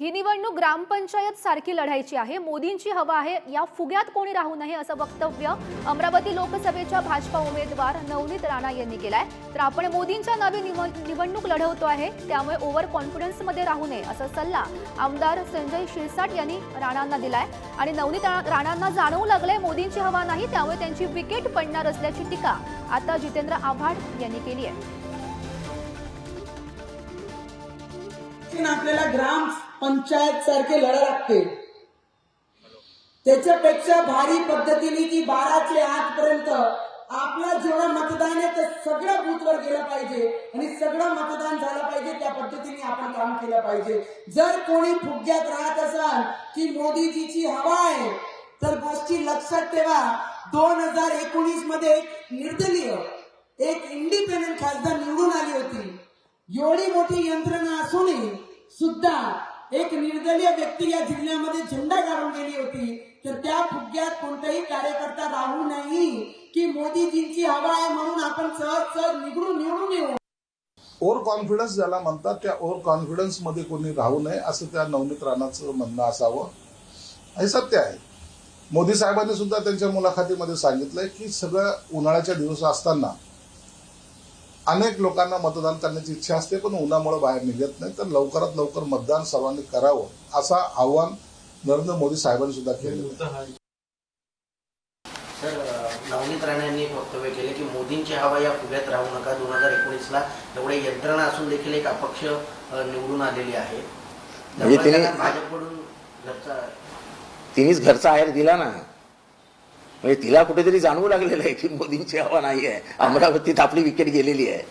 ही निवडणूक ग्रामपंचायत सारखी लढायची आहे. मोदींची हवा आहे. या फुग्यात कोणी राहू नये असं वक्तव्य अमरावती लोकसभेच्या भाजपा उमेदवार नवनीत राणा यांनी केलंय. तर आपण मोदींच्या नावे निव- निवडणूक लढवतो आहे. त्यामुळे ओव्हर कॉन्फिडन्समध्ये राहू नये असा सल्ला आमदार संजय शिरसाट यांनी राणांना दिलाय. आणि नवनीत राणांना जाणवू लागलंय मोदींची हवा नाही त्यामुळे त्यांची विकेट पडणार असल्याची टीका आता जितेंद्र आव्हाड यांनी केली आहे. आपल्याला ग्राम पंचायत सारखे लढा लागते. त्याच्यापेक्षा भारी पद्धतीने की बाराचे आठ पर्यंत आपला जेवढा मतदान आहे ते सगळं बूथवर गेलं पाहिजे. आणि सगळं मतदान झालं पाहिजे त्या पद्धतीने आपण काम केलं पाहिजे. जर कोणी फुग्यात राहत असाल की मोदीजीची हवा आहे तर गोष्टी लक्षात ठेवा. दोन हजार एकोणीसमध्ये एक निर्दलीय एक इंडिपेंडेंट खासदार निवडून आली होती. एवढी मोठी यंत्रणा असूनही सुद्धा एक निर्दलीय व्यक्ती या जिल्ह्यामध्ये झेंडा काढून गेली होती. तर त्या फुग्यात कोणताही कार्यकर्ता राहू नाही की मोदीजींची हवा आहे म्हणून आपण सहज सहज निवडून निवडून येऊ. ओव्हर कॉन्फिडन्स ज्याला म्हणतात त्या ओव्हर कॉन्फिडन्समध्ये कोणी राहू नये असं त्या नवनीत राणाचं म्हणणं असावं. हे सत्य आहे. मोदी साहेबांनी सुद्धा त्यांच्या मुलाखतीमध्ये सांगितलंय की सगळं उन्हाळ्याच्या दिवस असताना अनेक लोकांना मतदान करण्याची इच्छा असते पण उन्हामुळे बाहेर निघत नाही. तर लवकरात लवकर मतदान सर्वांनी करावं असं आव्हान नरेंद्र मोदी साहेबांनी सुद्धा केलं. सर नवनीत राणे यांनी एक वक्तव्य केले की मोदींची हवा या फुग्यात राहू नका. दोन हजार एकोणीसला एवढे यंत्रणा असून देखील एक अपक्ष निवडून आलेली आहे. म्हणजे तिने- भाजपकडून घरचा तिनेच घरचा आहेर दिला ना. म्हणजे तिला कुठेतरी जाणवू लागलेलं आहे की मोदींची हवा नाही आहे. अमरावतीत आपली विकेट गेलेली आहे.